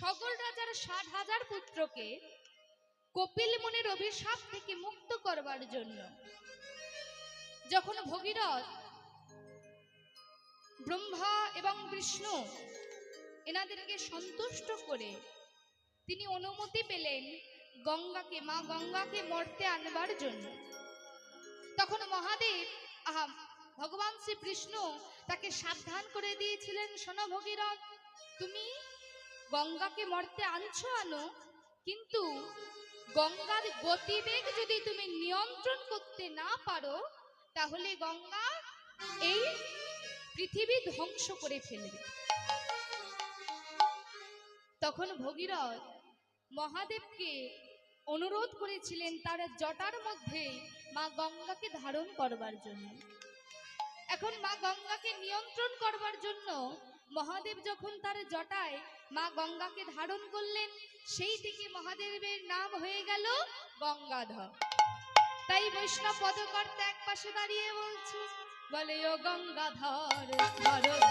সকল রাজার ষাট হাজার পুত্রকে কপিল মুনির অভিশাপ থেকে মুক্ত করবার জন্য। যখন ভগীরথ, ব্রহ্মা এবং বিষ্ণু এনাদেরকে সন্তুষ্ট করে তিনি অনুমতি পেলেন গঙ্গাকে, মা গঙ্গাকে মর্তে আনবার জন্য। তখন মহাদেব, আহা, ভগবান শ্রী বিষ্ণু তাকে সাবধান করে দিয়েছিলেন, শোনো ভগীরথ, তুমি গঙ্গাকে মর্তে আনছো আনো, কিন্তু গঙ্গার গতিবেগ যদি তুমি নিয়ন্ত্রণ করতে না পারো, তাহলে গঙ্গা এই পৃথিবী ধ্বংস করে ফেলবে। তখন ভগীরথ মহাদেবকে অনুরোধ করেছিলেন তার জটার মধ্যে মা গঙ্গাকে ধারণ করবার জন্য। এখন মা গঙ্গাকে নিয়ন্ত্রণ করবার জন্য মহাদেব যখন তার জটায় মা গঙ্গাকে ধারণ করলেন, সেই থেকে মহাদেবের নাম হয়ে গেল গঙ্গাধর। তাই বৈষ্ণব পদকর্তা এক পাশে দাঁড়িয়ে বলছে, বলে, ও গঙ্গাধর, ধর